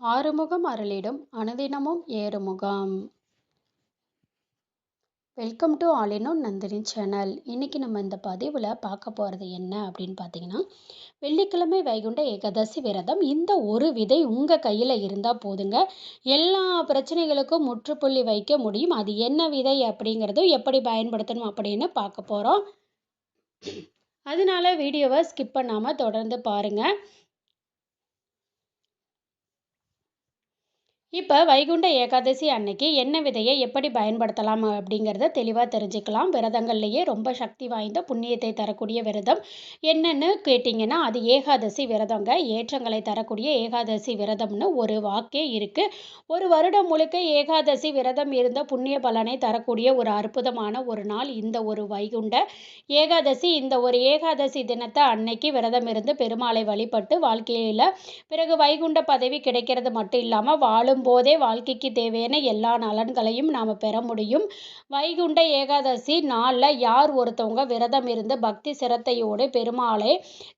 ஆறுமுகம் அருளிடும் அனுதினமும் ஏறுமுகம். Welcome to all in one Nandini channel. இன்றைக்கி நம்ம இந்த பதிவில் பார்க்க போகிறது என்ன அப்படின்னு பார்த்தீங்கன்னா வெள்ளிக்கிழமை வைகுண்ட ஏகாதசி விரதம் இந்த ஒரு விதை உங்கள் கையில் இருந்தால் போதுங்க. எல்லா பிரச்சனைகளுக்கும் முற்றுப்புள்ளி வைக்க முடியும். அது என்ன விதை அப்படிங்கிறதும் எப்படி பயன்படுத்தணும் அப்படின்னு பார்க்க போகிறோம் அதனால வீடியோவை ஸ்கிப் பண்ணாமல் தொடர்ந்து பாருங்கள் இப்போ வைகுண்ட ஏகாதசி அன்னைக்கு என்ன விதையை எப்படி பயன்படுத்தலாம் அப்படிங்கிறத தெளிவாக தெரிஞ்சுக்கலாம். விரதங்கள்லேயே ரொம்ப சக்தி வாய்ந்த புண்ணியத்தை தரக்கூடிய விரதம். என்னன்னு கேட்டிங்கன்னா அது ஏகாதசி விரதங்க. ஏற்றங்களை தரக்கூடிய ஏகாதசி விரதம்னு ஒரு வாக்கே இருக்குது ஒரு வருடம் முழுக்க ஏகாதசி விரதம் இருந்த புண்ணிய பலனை தரக்கூடிய ஒரு அற்புதமான ஒரு நாள் இந்த ஒரு வைகுண்ட ஏகாதசி. இந்த ஒரு ஏகாதசி தினத்தை அன்னைக்கு விரதம் இருந்து பெருமாளை வழிபட்டு வாழ்க்கையில் பிறகு வைகுண்ட பதவி கிடைக்கிறது மட்டும் இல்லாமல் வாழும் போதே வாழ்க்கைக்கு தேவையான எல்லா நலன்களையும் நாம் பெற முடியும். வைகுண்ட ஏகாதசி நாளில் யார் ஒருத்தவங்க விரதம் இருந்து பக்தி சிரத்தையோடு பெருமாளை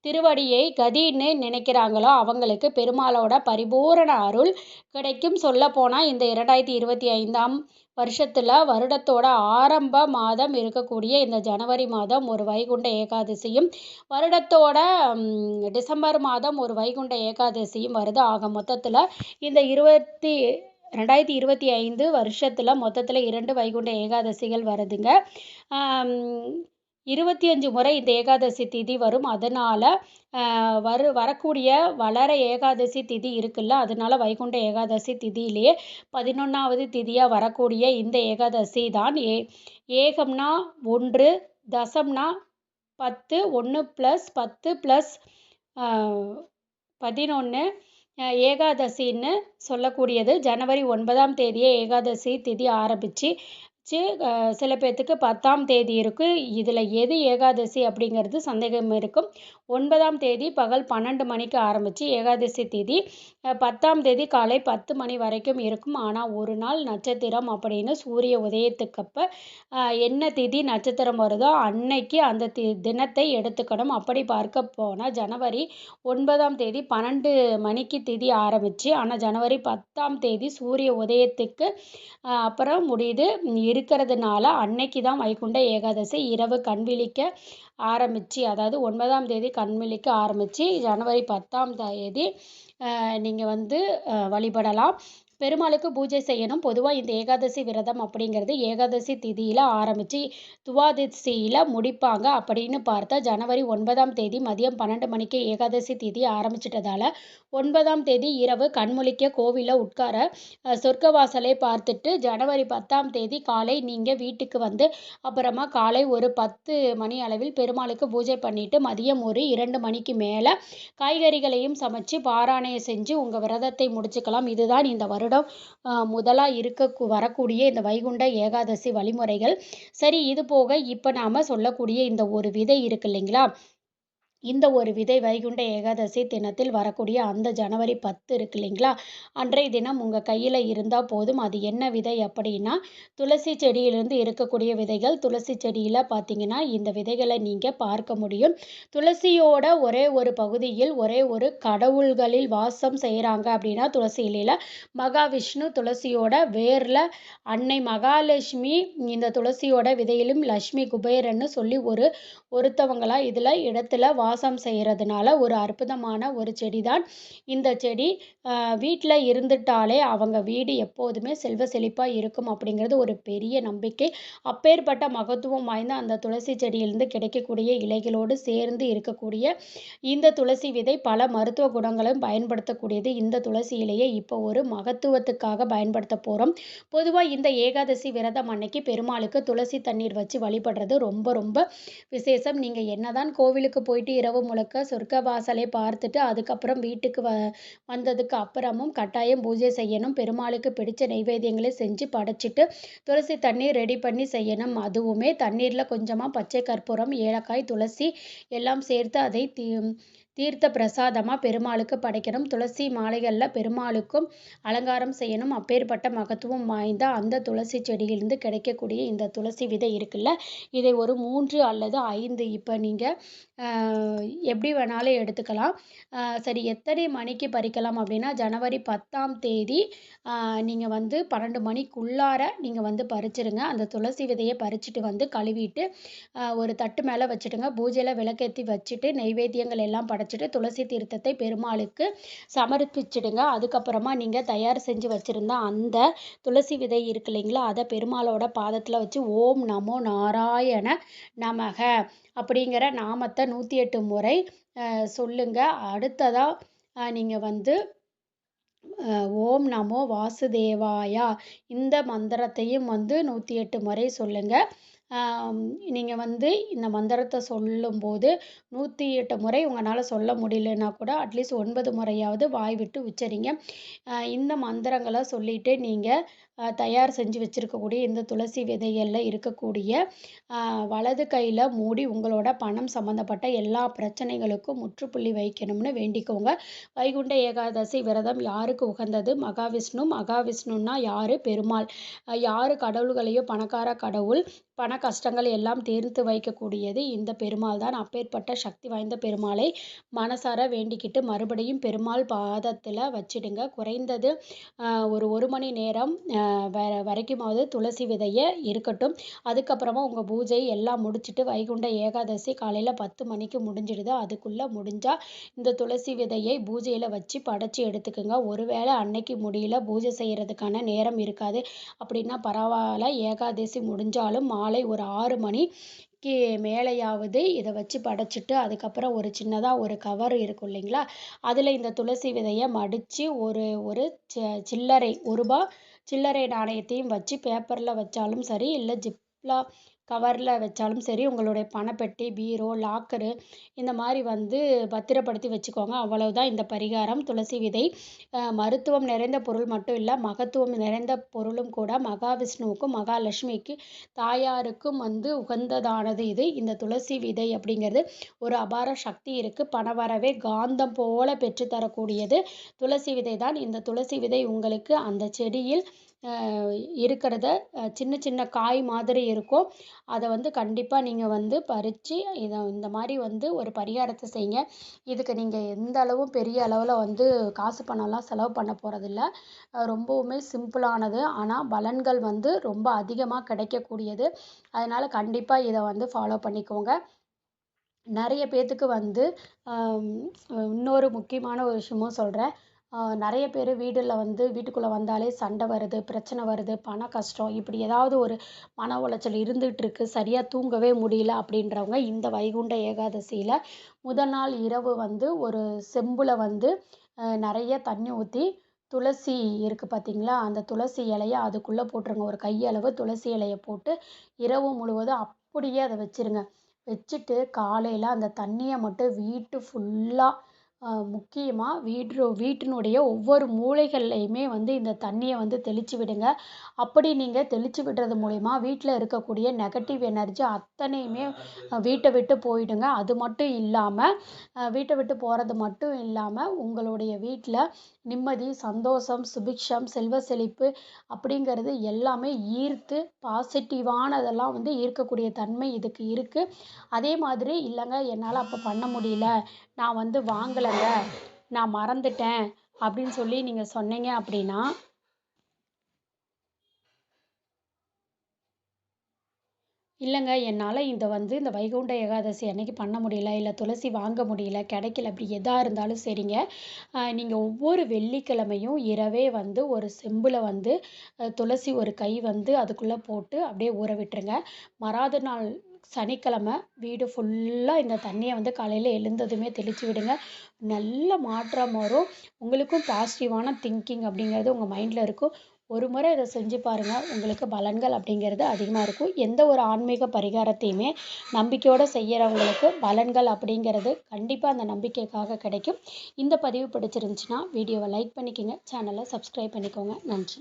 திருவடியை கதின்னு நினைக்கிறாங்களோ அவங்களுக்கு பெருமாளோட பரிபூரண அருள் கிடைக்கும். சொல்லப்போனால் இந்த இரண்டாயிரத்தி இருபத்தி ஐந்தாம் வருஷத்தில் வருடத்தோட ஆரம்ப மாதம் இருக்கக்கூடிய இந்த ஜனவரி மாதம் ஒரு வைகுண்ட ஏகாதசியும் வருடத்தோட டிசம்பர் மாதம் ஒரு வைகுண்ட ஏகாதசியும் வருது. ஆக மொத்தத்தில் இந்த இருபத்தி ரெண்டாயிரத்தி இருபத்தி ஐந்து வருஷத்தில் மொத்தத்தில் இரண்டு வைகுண்ட ஏகாதசிகள் வருதுங்க. இருபத்தி அஞ்சு முறை இந்த ஏகாதசி திதி வரும். அதனால் வரு வரக்கூடிய வளர ஏகாதசி திதி இருக்குல்ல அதனால வைகுண்ட ஏகாதசி திதியிலேயே பதினொன்றாவது திதியாக வரக்கூடிய இந்த ஏகாதசி தான். ஏ ஏகம்னா ஒன்று தசம்னா பத்து ஒன்று ப்ளஸ் பத்து ப்ளஸ் பதினொன்று ஏகாதசின்னு சொல்லக்கூடியது. ஜனவரி ஒன்பதாம் தேதியே ஏகாதசி திதி ஆரம்பித்து சில பேர்த்துக்கு பத்தாம் தேதி இருக்குது இதில் எது ஏகாதசி அப்படிங்கிறது சந்தேகம் இருக்கும். ஒன்பதாம் தேதி பகல் பன்னெண்டு மணிக்கு ஆரம்பித்து ஏகாதசி திதி பத்தாம் தேதி காலை பத்து மணி வரைக்கும் இருக்கும். ஆனால் ஒரு நாள் நட்சத்திரம் அப்படின்னு சூரிய உதயத்துக்கப்போ என்ன திதி நட்சத்திரம் வருதோ அன்னைக்கு அந்த தி தினத்தை எடுத்துக்கணும். அப்படி பார்க்க போனால் ஜனவரி ஒன்பதாம் தேதி பன்னெண்டு மணிக்கு திதி ஆரம்பித்து ஆனால் ஜனவரி பத்தாம் தேதி சூரிய உதயத்துக்கு அப்புறம் முடியுது. இருக்கிறதுனால அன்னைக்கு தான் வைகுண்ட ஏகாதசி இரவு கண் விழிக்க ஆரம்பித்து அதாவது ஒன்பதாம் தேதி கண் விழிக்க ஆரம்பித்து ஜனவரி பத்தாம் தேதி நீங்கள் வந்து வழிபடலாம். பெருமாளுக்கு பூஜை செய்யணும். பொதுவாக இந்த ஏகாதசி விரதம் அப்படிங்கிறது ஏகாதசி திதியில் ஆரம்பித்து துவாதசியில் முடிப்பாங்க. அப்படின்னு பார்த்தா ஜனவரி ஒன்பதாம் தேதி மதியம் பன்னெண்டு மணிக்கு ஏகாதசி திதி ஆரம்பிச்சிட்டதால ஒன்பதாம் தேதி இரவு கண்முழிக்க கோவிலில் உட்கார சொர்க்கவாசலை பார்த்துட்டு ஜனவரி பத்தாம் தேதி காலை நீங்கள் வீட்டுக்கு வந்து அப்புறமா காலை ஒரு பத்து மணி அளவில் பெருமாளுக்கு பூஜை பண்ணிவிட்டு மதியம் ஒரு இரண்டு மணிக்கு மேலே காய்கறிகளையும் சமைச்சு பாராயணை செஞ்சு உங்கள் விரதத்தை முடிச்சுக்கலாம். இதுதான் இந்த வருடம். வருடம் முதலாக இருக்க வரக்கூடிய இந்த வைகுண்ட ஏகாதசி வழிமுறைகள். சரி இது போக இப்போ நாம் சொல்லக்கூடிய இந்த ஒரு விதை இருக்கு இல்லைங்களா? இந்த ஒரு விதை வைகுண்ட ஏகாதசி தினத்தில் வரக்கூடிய அந்த ஜனவரி பத்து இருக்கு இல்லைங்களா? அன்றைய தினம் உங்கள் கையில் இருந்தால் போதும். அது என்ன விதை அப்படின்னா துளசி செடியிலிருந்து இருக்கக்கூடிய விதைகள். துளசி செடியில் பார்த்தீங்கன்னா இந்த விதைகளை நீங்கள் பார்க்க முடியும். துளசியோட ஒரே ஒரு பகுதியில் ஒரே ஒரு கடவுள்களில் வாசம் செய்கிறாங்க அப்படின்னா துளசி இலையில் மகாவிஷ்ணு துளசியோட வேரில் அன்னை மகாலட்சுமி இந்த துளசியோட விதையிலும் லக்ஷ்மி குபேரன்னு சொல்லி ஒரு ஒருத்தவங்களா இதில் இடத்துல வா வாசம் செய்கிறதுனால ஒரு அற்புதமான ஒரு செடி தான் இந்த செடி வீட்டில் இருந்துட்டாலே அவங்க வீடு எப்போதுமே செல்வ செழிப்பாக இருக்கும் அப்படிங்கிறது ஒரு பெரிய நம்பிக்கை. அப்பேற்பட்ட மகத்துவம் வாய்ந்த அந்த துளசி செடியிலிருந்து கிடைக்கக்கூடிய இலைகளோடு சேர்ந்து இருக்கக்கூடிய இந்த துளசி விதை பல மருத்துவ குணங்களும் பயன்படுத்தக்கூடியது. இந்த துளசி இலையை இப்போ ஒரு மகத்துவத்துக்காக பயன்படுத்த போகிறோம் பொதுவாக இந்த ஏகாதசி விரதம் அன்னைக்கு பெருமாளுக்கு துளசி தண்ணீர் வச்சு வழிபடுறது ரொம்ப ரொம்ப விசேஷம். நீங்கள் என்னதான் கோவிலுக்கு போயிட்டு இரவு முழுக்க சொர்க்க வாசலை பார்த்துட்டு அதுக்கப்புறம் வீட்டுக்கு வ வந்ததுக்கு அப்புறமும் கட்டாயம் பூஜை செய்யணும். பெருமாளுக்கு பிடிச்ச நைவேத்தியங்களை செஞ்சு படைச்சிட்டு துளசி தண்ணீர் ரெடி பண்ணி செய்யணும். அதுவுமே தண்ணீரில் கொஞ்சமாக பச்சை கற்பூரம் ஏலக்காய் துளசி எல்லாம் சேர்த்து அதை தீ தீர்த்த பிரசாதமாக பெருமாளுக்கு படைக்கணும். துளசி மாலைகளில் பெருமாளுக்கும் அலங்காரம் செய்யணும். அப்பேற்பட்ட மகத்துவம் வாய்ந்த அந்த துளசி செடியிலிருந்து கிடைக்கக்கூடிய இந்த துளசி விதை இருக்குல்ல இதை ஒரு மூன்று அல்லது ஐந்து இப்போ நீங்கள் எப்படி வேணாலும் எடுத்துக்கலாம். சரி எத்தனை மணிக்கு பறிக்கலாம் அப்படின்னா ஜனவரி பத்தாம் தேதி நீங்கள் வந்து பன்னெண்டு மணிக்குள்ளார நீங்கள் வந்து பறிச்சிருங்க. அந்த துளசி விதையை பறிச்சுட்டு வந்து கழுவிட்டு ஒரு தட்டு மேலே வச்சுடுங்க. பூஜையில் விளக்கேற்றி வச்சுட்டு நெய்வேத்தியங்கள் எல்லாம் படைச்சிட்டு துளசி தீர்த்தத்தை பெருமாளுக்கு சமர்ப்பிச்சிடுங்க. அதுக்கப்புறமா நீங்கள் தயார் செஞ்சு வச்சுருந்த அந்த துளசி விதை இருக்கு இல்லைங்களா அதை பெருமாளோட பாதத்தில் வச்சு ஓம் நமோ நாராயண நமக அப்படிங்கிற நாமத்தை நூற்றி எட்டு முறை சொல்லுங்க. அடுத்ததாக நீங்கள் வந்து ஓம் நமோ வாசுதேவாயா இந்த மந்திரத்தையும் வந்து நூற்றி எட்டு முறை சொல்லுங்கள் நீங்கள் வந்து இந்த மந்திரத்தை சொல்லும்போது நூற்றி எட்டு முறை உங்களால் சொல்ல முடியலன்னா கூட அட்லீஸ்ட் ஒன்பது முறையாவது வாய் விட்டு உச்சரிங்க. இந்த மந்திரங்களை சொல்லிட்டு நீங்கள் தயார் செஞ்சு வச்சுருக்கக்கூடிய இந்த துளசி விதைகளில் இருக்கக்கூடிய வலது கையில் மூடி உங்களோட பணம் சம்மந்தப்பட்ட எல்லா பிரச்சனைகளுக்கும் முற்றுப்புள்ளி வைக்கணும்னு வேண்டிக்கோங்க. வைகுண்ட ஏகாதசி விரதம் யாருக்கு உகந்தது? மகாவிஷ்ணு. மகாவிஷ்ணுன்னா யார்? பெருமாள். யார் கடவுள்களையோ பணக்கார கடவுள் பண கஷ்டங்கள் எல்லாம் தீர்த்து வைக்கக்கூடியது இந்த பெருமாள் தான். அப்பேற்பட்ட சக்தி வாய்ந்த பெருமாளை மனசார வேண்டிக்கிட்டு மறுபடியும் பெருமாள் பாதத்தில் வச்சிடுங்க. குறைந்தது ஒரு ஒரு மணி நேரம் வர வரைக்குமாவது துளசி விதையை இருக்கட்டும். அதுக்கப்புறமா உங்கள் பூஜை எல்லாம் முடிச்சுட்டு வைகுண்ட ஏகாதசி காலையில் பத்து மணிக்கு முடிஞ்சிடுது. அதுக்குள்ளே முடிஞ்சால் இந்த துளசி விதையை பூஜையில் வச்சு படைச்சி எடுத்துக்கோங்க. ஒருவேளை அன்னைக்கு முடியல பூஜை செய்கிறதுக்கான நேரம் இருக்காது அப்படின்னா பரவாயில்ல. ஏகாதசி முடிஞ்சாலும் மாலை ஒரு ஆறு மணிக்கு மேலேயாவது இதை வச்சு படைச்சிட்டு அதுக்கப்புறம் ஒரு சின்னதாக ஒரு கவர் இருக்கும் இல்லைங்களா? அதில் இந்த துளசி விதையை மடித்து ஒரு ஒரு சில்லறை ஒரு ரூபா சில்லறை நாணயத்தையும் வச்சு பேப்பரில் வச்சாலும் சரி இல்லை சிம்பிளாக கவரில் வச்சாலும் சரி உங்களுடைய பணப்பெட்டி பீரோ லாக்கரு இந்த மாதிரி வந்து பத்திரப்படுத்தி வச்சுக்கோங்க. அவ்வளவுதான் இந்த பரிகாரம். துளசி விதை மருத்துவம் நிறைந்த பொருள் மட்டும் இல்லை மகத்துவம் நிறைந்த பொருளும் கூட மகாவிஷ்ணுவுக்கும் மகாலட்சுமிக்கு தாயாருக்கும் வந்து உகந்ததானது இது. இந்த துளசி விதை அப்படிங்கிறது ஒரு அபார சக்தி இருக்குது பணவரவே காந்தம் போல பெற்றுத்தரக்கூடியது. துளசி விதை தான் இந்த துளசி விதை உங்களுக்கு அந்த செடியில் இருக்கிறத சின்ன சின்ன காய் மாதிரி இருக்கும். அதை வந்து கண்டிப்பாக நீங்கள் வந்து பறித்து இதை இந்த மாதிரி வந்து ஒரு பரிகாரத்தை செய்யுங்க. இதுக்கு நீங்கள் எந்த அளவும் பெரிய அளவில் வந்து காசு பணம்லாம் செலவு பண்ண போகிறதில்ல ரொம்பவுமே சிம்பிளானது. ஆனால் பலன்கள் வந்து ரொம்ப அதிகமாக கிடைக்கக்கூடியது. அதனால் கண்டிப்பாக இதை வந்து ஃபாலோ பண்ணிக்கோங்க. நிறைய பேர்த்துக்கு வந்து இன்னொரு முக்கியமான ஒரு விஷயமும் சொல்கிறேன் நிறைய பேர் வீடில் வந்து வீட்டுக்குள்ளே வந்தாலே சண்டை வருது பிரச்சனை வருது பண கஷ்டம் இப்படி ஏதாவது ஒரு மன உளைச்சல் இருந்துகிட்டு இருக்கு சரியாக தூங்கவே முடியல அப்படின்றவங்க இந்த வைகுண்ட ஏகாதசியில் முதல் நாள் இரவு வந்து ஒரு செம்பில் வந்து நிறைய தண்ணி ஊற்றி துளசி இருக்குது பார்த்தீங்களா அந்த துளசி இலைய அதுக்குள்ளே போட்டுருங்க. ஒரு கையளவு துளசி இலையை போட்டு இரவு முழுவதும் அப்படியே அதை வச்சுருங்க. வச்சுட்டு காலையில் அந்த தண்ணியை மட்டும் வீட்டு ஃபுல்லாக முக்கியமாக வீட்டு வீட்டினுடைய ஒவ்வொரு மூலைகள்லேயுமே வந்து இந்த தண்ணியை வந்து தெளித்து விடுங்க. அப்படி நீங்கள் தெளித்து விடுறது மூலிமா வீட்டில் இருக்கக்கூடிய நெகட்டிவ் எனர்ஜி அத்தனையுமே வீட்டை விட்டு போயிடுங்க. அது மட்டும் இல்லாமல் வீட்டை விட்டு போகிறது மட்டும் இல்லாமல் உங்களுடைய வீட்டில் நிம்மதி சந்தோஷம் சுபிக்ஷம் செல்வ செழிப்பு அப்படிங்கிறது எல்லாமே ஈர்த்து பாசிட்டிவானதெல்லாம் வந்து ஈர்க்கக்கூடிய தன்மை இதுக்கு இருக்குது அதே மாதிரி இல்லைங்க என்னால் அப்போ பண்ண முடியல. நான் வந்து வாங்கலை. வாங்கலைங்க நான் மறந்துட்டேன் அப்படின்னு சொல்லி நீங்கள் சொன்னீங்க அப்படின்னா இல்லைங்க என்னால் இந்த வந்து இந்த வைகுண்ட ஏகாதசி அன்னைக்கு பண்ண முடியல இல்லை துளசி வாங்க முடியல கிடைக்கல அப்படி எதாக இருந்தாலும் சரிங்க. நீங்கள் ஒவ்வொரு வெள்ளிக்கிழமையும் இரவே வந்து ஒரு செம்பில் வந்து துளசி ஒரு கை வந்து அதுக்குள்ளே போட்டு அப்படியே ஊற விட்டுருங்க. மறாத நாள் சனிக்கிழமை வீடு ஃபுல்லாக இந்த தண்ணியை வந்து காலையில் எழுந்ததுமே தெளித்து விடுங்க. நல்ல மாற்றம் வரும். உங்களுக்கும் பாசிட்டிவான திங்கிங் அப்படிங்கிறது உங்கள் மைண்டில் இருக்கும். ஒரு முறை இதை செஞ்சு பாருங்கள் உங்களுக்கு பலன்கள் அப்படிங்கிறது அதிகமாக இருக்கும். எந்த ஒரு ஆன்மீக பரிகாரத்தையுமே நம்பிக்கையோடு செய்கிறவங்களுக்கு பலன்கள் அப்படிங்கிறது கண்டிப்பாக அந்த நம்பிக்கைக்காக கிடைக்கும். இந்த பதிவு பிடிச்சிருந்துச்சுன்னா வீடியோவை லைக் பண்ணிக்கோங்க. சேனலை சப்ஸ்கிரைப் பண்ணிக்கோங்க. நன்றி.